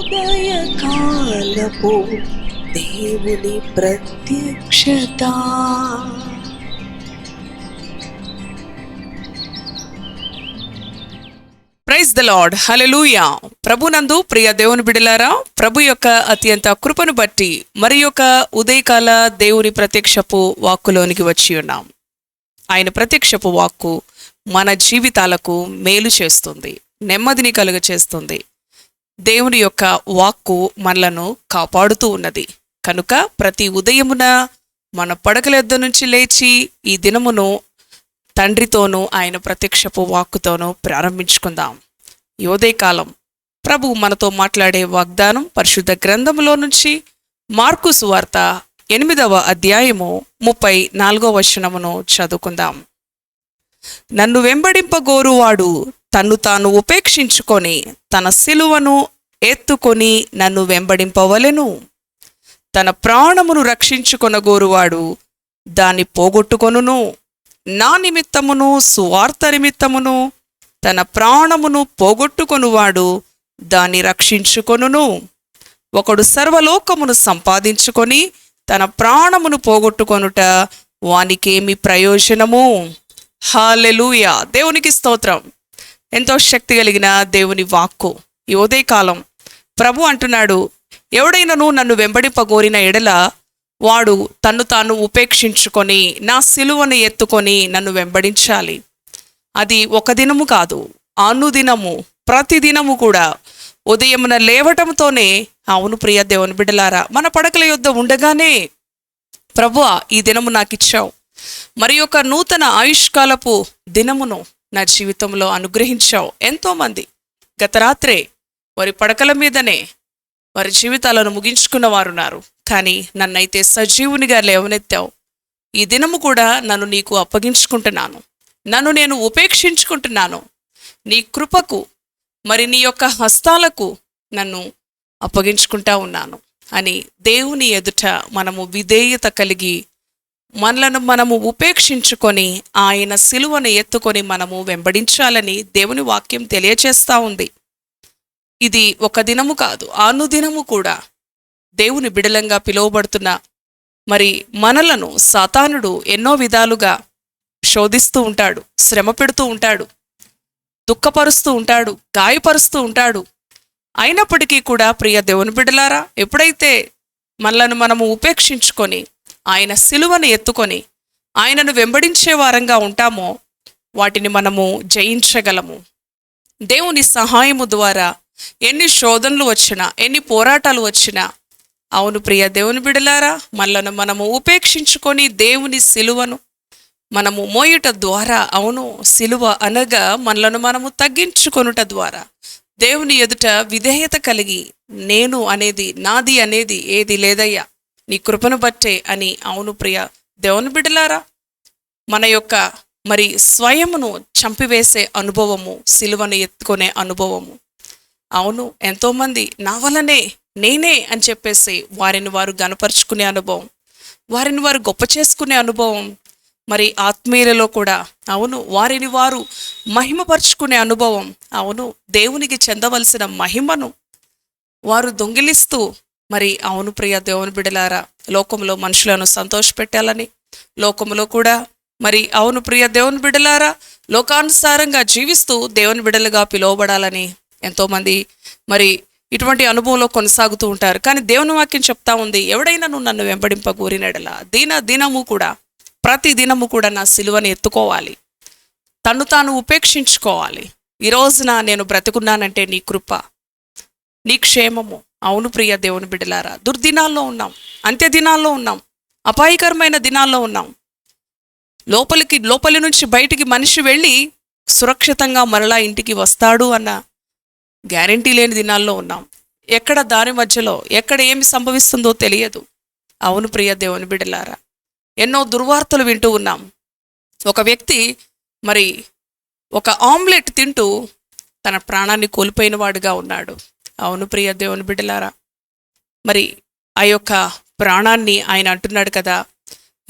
ఉదయకాలపు దేవుని ప్రత్యక్షత. ప్రైజ్ ద లార్డ్ హలెలూయా ప్రభునందు ప్రియ దేవుని బిడలారా ప్రభు యొక్క అత్యంత కృపను బట్టి మరి యొక్క ఉదయకాల దేవుని ప్రత్యక్షపు వాక్కులోనికి వచ్చి ఉన్నాం. ఆయన ప్రత్యక్షపు వాక్కు మన జీవితాలకు మేలు చేస్తుంది నెమ్మదిని కలుగ చేస్తుంది దేవుని యొక్క వాక్కు మనలను కాపాడుతూ ఉన్నది. కనుక ప్రతి ఉదయమున మన పడకల నుంచి లేచి ఈ దినమును తండ్రితోనూ ఆయన ప్రత్యక్షపు వాక్కుతోనూ ప్రారంభించుకుందాం. ఈ ప్రభు మనతో మాట్లాడే వాగ్దానం పరిశుద్ధ గ్రంథములో నుంచి మార్కు సువార్త ఎనిమిదవ అధ్యాయము ముప్పై నాలుగో వచనమును చదువుకుందాం. నన్ను వెంబడింపగోరువాడు తన్ను తాను ఉపేక్షించుకొని తన సిలువను ఎత్తుకొని నన్ను వెంబడింపవలెను. తన ప్రాణమును రక్షించుకొనగోరువాడు దాన్ని పోగొట్టుకొనును. నా నిమిత్తమును సువార్త నిమిత్తమును తన ప్రాణమును పోగొట్టుకొనువాడు దాన్ని రక్షించుకొనును. ఒకడు సర్వలోకమును సంపాదించుకొని తన ప్రాణమును పోగొట్టుకొనుట వానికేమి ప్రయోజనము? హాలెలూయా. దేవునికి స్తోత్రం. ఎంతో శక్తి కలిగిన దేవుని వాక్కు ఈ ఉదయకాలం. ప్రభు అంటున్నాడు ఎవడైనను నన్ను వెంబడింపగోరిన ఎడల వాడు తన్ను తాను ఉపేక్షించుకొని నా సిలువను ఎత్తుకొని నన్ను వెంబడించాలి. అది ఒక దినము కాదు అనుదినము ప్రతిదినము కూడా. ఉదయమున లేవటంతోనే అవును ప్రియ దేవుని బిడ్డలారా మన పడకల యొద్ద ఉండగానే ప్రభువా ఈ దినము నాకు ఇచ్చావు మరి యొక్క నూతన ఆయుష్కాలపు దినమును నా జీవితంలో అనుగ్రహించావు. ఎంతోమంది గత రాత్రే వారి పడకల మీదనే వారి జీవితాలను ముగించుకున్న వారున్నారు కానీ నన్నైతే సజీవునిగా లేవనెత్తావు. ఈ దినము కూడా నన్ను నీకు అప్పగించుకుంటున్నాను. నన్ను నేను ఉపేక్షించుకుంటున్నాను. నీ కృపకు మరి నీ యొక్క హస్తాలకు నన్ను అప్పగించుకుంటా ఉన్నాను. అని దేవుని ఎదుట మనము విధేయత కలిగి మనలను మనము ఉపేక్షించుకొని ఆయన సిలువను ఎత్తుకొని మనము వెంబడించాలని దేవుని వాక్యం తెలియచేస్తూ ఉంది. ఇది ఒక దినము కాదు అనుదినము కూడా దేవుని బిడలంగా పిలువబడుతున్న మరి మనలను సాతానుడు ఎన్నో విధాలుగా శోధిస్తూ ఉంటాడు శ్రమ పెడుతూ ఉంటాడు దుఃఖపరుస్తూ ఉంటాడు గాయపరుస్తూ ఉంటాడు. అయినప్పటికీ కూడా ప్రియ దేవుని బిడలారా ఎప్పుడైతే మనలను మనము ఉపేక్షించుకొని ఆయన సిలువను ఎత్తుకొని ఆయనను వెంబడించే వారంగా ఉంటామో వాటిని మనము జయించగలము. దేవుని సహాయము ద్వారా ఎన్ని శోధనలు వచ్చినా ఎన్ని పోరాటాలు వచ్చినా అవును ప్రియ దేవుని బిడలారా మనలను మనము ఉపేక్షించుకొని దేవుని సిలువను మనము మోయుట ద్వారా అవును సిలువ అనగా మనలను మనము తగ్గించుకొనుట ద్వారా. దేవుని ఎదుట విధేయత కలిగి నేను అనేది నాది అనేది ఏది లేదయ్యా. నీ కృపను బట్టే అని. అవును ప్రియ దేవుని బిడ్డలారా మన యొక్క మరి స్వయమును చంపివేసే అనుభవము సిలువను ఎత్తుకునే అనుభవము. అవును ఎంతోమంది నా వలనే నేనే అని చెప్పేసి వారిని వారు గనపరుచుకునే అనుభవం వారిని వారు గొప్ప చేసుకునే అనుభవం మరి ఆత్మీయులలో కూడా. అవును వారిని వారు మహిమపరుచుకునే అనుభవం. అవును దేవునికి చెందవలసిన మహిమను వారు దొంగిలిస్తూ మరి అవును ప్రియ దేవుని బిడలారా లోకంలో మనుషులను సంతోషపెట్టాలని లోకంలో కూడా మరి అవును ప్రియ దేవుని బిడలారా లోకానుసారంగా జీవిస్తూ దేవుని బిడలుగా పిలువబడాలని ఎంతోమంది మరి ఇటువంటి అనుభవంలో కొనసాగుతూ ఉంటారు. కానీ దేవుని వాక్యం చెప్తా ఉంది ఎవడైనా నువ్వు నన్ను వెంబడింపగోరినడలా? దిన దినము కూడా ప్రతి దినము కూడా నా సిలువని ఎత్తుకోవాలి. తను తాను ఉపేక్షించుకోవాలి. ఈ రోజున నేను బ్రతుకున్నానంటే నీ కృప నీ క్షేమము అవును ప్రియ దేవుని బిడ్డలారా దుర్దినాల్లో ఉన్నాం అంత్య దినాల్లో ఉన్నాం అపాయకరమైన దినాల్లో ఉన్నాం. లోపలికి లోపలి నుంచి బయటికి మనిషి వెళ్ళి సురక్షితంగా మరలా ఇంటికి వస్తాడు అన్న గ్యారంటీ లేని దినాల్లో ఉన్నాం. ఎక్కడ దారి మధ్యలో ఎక్కడ ఏమి సంభవిస్తుందో తెలియదు. అవును ప్రియ దేవుని బిడ్డలారా ఎన్నో దుర్వార్తలు వింటూ ఉన్నాం. ఒక వ్యక్తి మరి ఒక ఆమ్లెట్ తింటూ తన ప్రాణాన్ని కోల్పోయిన వాడుగా ఉన్నాడు. అవును ప్రియ దేవుని బిడ్డలారా. మరి ఆ యొక్క ప్రాణాన్ని ఆయన అంటున్నాడు కదా.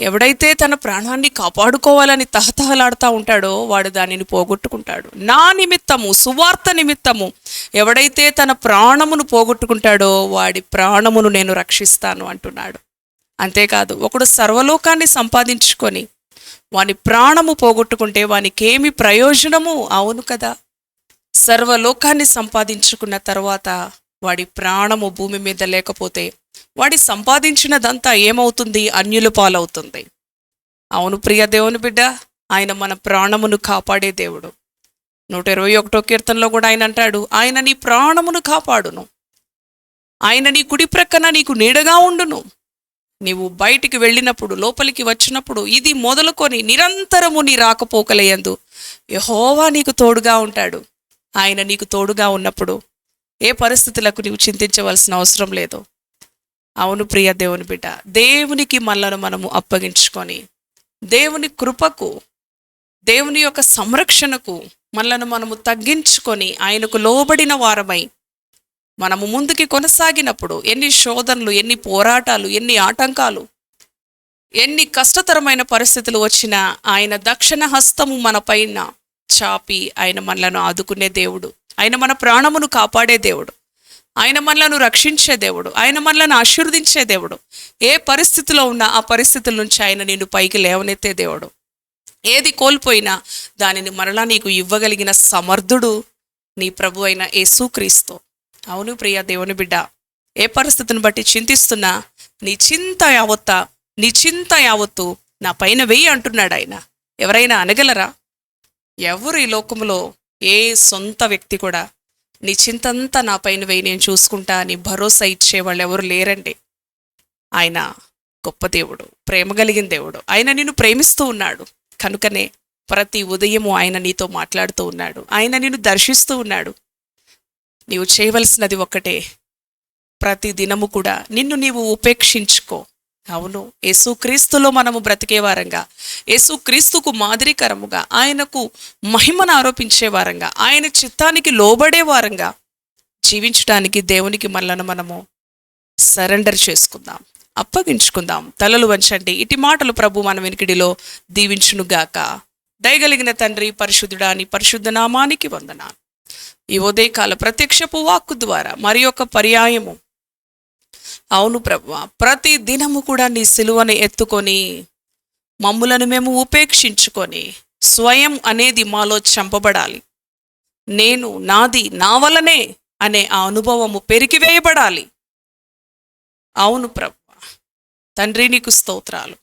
ఎవడైతే తన ప్రాణాన్ని కాపాడుకోవాలని తహతహలాడుతూ ఉంటాడో వాడు దానిని పోగొట్టుకుంటాడు. నా నిమిత్తము సువార్త నిమిత్తము ఎవడైతే తన ప్రాణమును పోగొట్టుకుంటాడో వాడి ప్రాణమును నేను రక్షిస్తాను అంటున్నాడు. అంతేకాదు ఒకడు సర్వలోకాన్ని సంపాదించుకొని వాని ప్రాణము పోగొట్టుకుంటే వానికేమి ప్రయోజనము? అవును కదా. సర్వలోకాన్ని సంపాదించుకున్న తర్వాత వాడి ప్రాణము భూమి మీద లేకపోతే వాడి సంపాదించినదంతా ఏమవుతుంది? అన్యుల పాలవుతుంది. అవును ప్రియ దేవుని బిడ్డ ఆయన మన ప్రాణమును కాపాడే దేవుడు. నూట ఇరవై ఒకటో కీర్తనలో కూడా ఆయన అంటాడు ఆయన నీ ప్రాణమును కాపాడును. ఆయన నీ కుడి ప్రక్కన నీకు నీడగా ఉండును. నీవు బయటికి వెళ్ళినప్పుడు లోపలికి వచ్చినప్పుడు ఇది మొదలుకొని నిరంతరము నీ రాకపోకలేయందు యహోవా నీకు తోడుగా ఉంటాడు. ఆయన నీకు తోడుగా ఉన్నప్పుడు ఏ పరిస్థితులకు నీవు చింతించవలసిన అవసరం లేదు. అవును ప్రియ దేవుని బిడ్డ దేవునికి మనలను మనము అప్పగించుకొని దేవుని కృపకు దేవుని యొక్క సంరక్షణకు మనలను మనము తగ్గించుకొని ఆయనకు లోబడిన వారమై మనము ముందుకి కొనసాగినప్పుడు ఎన్ని శోధనలు ఎన్ని పోరాటాలు ఎన్ని ఆటంకాలు ఎన్ని కష్టతరమైన పరిస్థితులు వచ్చినా ఆయన దక్షిణ హస్తము మన పైన చాపి ఆయన మనలను ఆదుకునే దేవుడు. ఆయన మన ప్రాణమును కాపాడే దేవుడు. ఆయన మనలను రక్షించే దేవుడు. ఆయన మనలను ఆశీర్వదించే దేవుడు. ఏ పరిస్థితిలో ఉన్నా ఆ పరిస్థితుల నుంచి ఆయన నిన్ను పైకి లేవనెత్తే దేవుడు. ఏది కోల్పోయినా దానిని మరలా నీకు ఇవ్వగలిగిన సమర్థుడు నీ ప్రభు అయిన యేసుక్రీస్తు. అవును ప్రియ దేవుని బిడ్డ ఏ పరిస్థితిని బట్టి చింతిస్తున్నా నీ చింత యావత్తా నీ చింత యావత్తు నా పైన వెయ్యి అంటున్నాడు ఆయన. ఎవరైనా అనగలరా? ఎవరు ఈ లోకంలో ఏ సొంత వ్యక్తి కూడా నీ చింతంతా నా పైన వేయి నేను చూసుకుంటా అని భరోసా ఇచ్చే వాళ్ళు ఎవరు లేరండి. ఆయన గొప్ప దేవుడు ప్రేమ కలిగిన దేవుడు. ఆయన నిన్ను ప్రేమిస్తూ ఉన్నాడు. కనుకనే ప్రతి ఉదయము ఆయన నీతో మాట్లాడుతూ ఉన్నాడు. ఆయన నిన్ను దర్శిస్తూ ఉన్నాడు. నీవు చేయవలసినది ఒక్కటే. ప్రతి దినము కూడా నిన్ను నీవు ఉపేక్షించుకో. అవును. యేసుక్రీస్తులో మనము బ్రతికే వారంగా యేసుక్రీస్తుకు మాదిరికరముగా ఆయనకు మహిమను ఆరోపించే వారంగా ఆయన చిత్తానికి లోబడే వారంగా జీవించడానికి దేవునికి మనలను మనము సరెండర్ చేసుకుందాం అప్పగించుకుందాం. తలలు వంచండి. ఇటు మాటలు ప్రభు మన వెనుకిడిలో దీవించునుగాక దయగలిగిన తండ్రి పరిశుద్ధుడాని పరిశుద్ధ నామానికి వందనాలు. ఈ ఉదయకాల ప్రత్యక్షపు వాక్కు ద్వారా మరి ఒక పర్యాయము అవును ప్రభు. ప్రతి దినము కూడా నీ సిలువను ఎత్తుకొని మమ్ములను మేము ఉపేక్షించుకొని స్వయం అనేది మాలో చంపబడాలి. నేను నాది నా వలనే అనే ఆ అనుభవము పెరిగివేయబడాలి అవును ప్రభు. తండ్రి నీకు స్తోత్రాలు.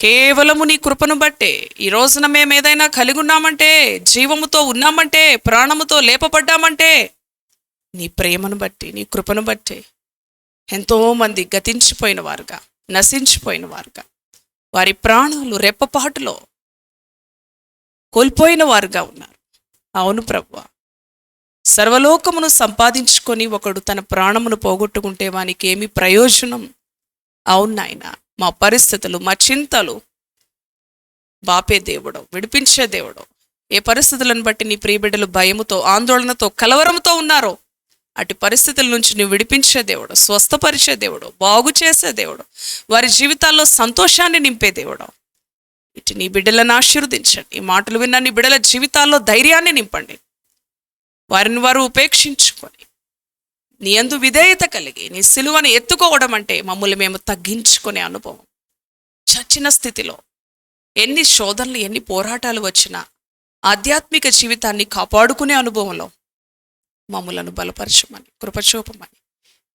కేవలము నీ కృపను బట్టే ఈ రోజున మేము ఏదైనా కలిగి ఉన్నామంటే జీవముతో ఉన్నామంటే ప్రాణముతో లేపబడ్డామంటే నీ ప్రేమను బట్టి నీ కృపను బట్టి ఎంతోమంది గతించిపోయిన వారుగా నశించిపోయిన వారుగా వారి ప్రాణాలు రెప్పపాటులో కోల్పోయిన వారుగా ఉన్నారు. అవును ప్రభు సర్వలోకమును సంపాదించుకొని ఒకడు తన ప్రాణమును పోగొట్టుకుంటే వానికి ఏమి ప్రయోజనం? అవును నాయన మా పరిస్థితులు మా చింతలు బాపే దేవుడు విడిపించే దేవుడు ఏ పరిస్థితులను బట్టి నీ ప్రియబిడ్డలు భయముతో ఆందోళనతో కలవరంతో ఉన్నారో? అటు పరిస్థితుల నుంచి నువ్వు విడిపించే దేవుడు స్వస్థపరిచే దేవుడు బాగు చేసే దేవుడు వారి జీవితాల్లో సంతోషాన్ని నింపే దేవుడు. ఇటు నీ బిడ్డలను ఆశీర్వదించండి. ఈ మాటలు విన్న నీ బిడ్డల జీవితాల్లో ధైర్యాన్ని నింపండి. వారిని వారు ఉపేక్షించుకొని నీ అందు విధేయత కలిగి నీ సిలువను ఎత్తుకోవడం అంటే మమ్మల్ని మేము తగ్గించుకునే అనుభవం. చచ్చిన స్థితిలో ఎన్ని శోధనలు ఎన్ని పోరాటాలు వచ్చినా ఆధ్యాత్మిక జీవితాన్ని కాపాడుకునే అనుభవంలో మమ్ములను బలపరచమని కృపచూపమని.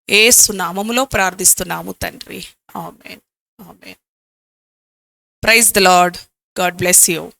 ఏ సునామములో ప్రార్థిస్తున్నాము తండ్రి. Amen. Amen. Praise the Lord. God bless you.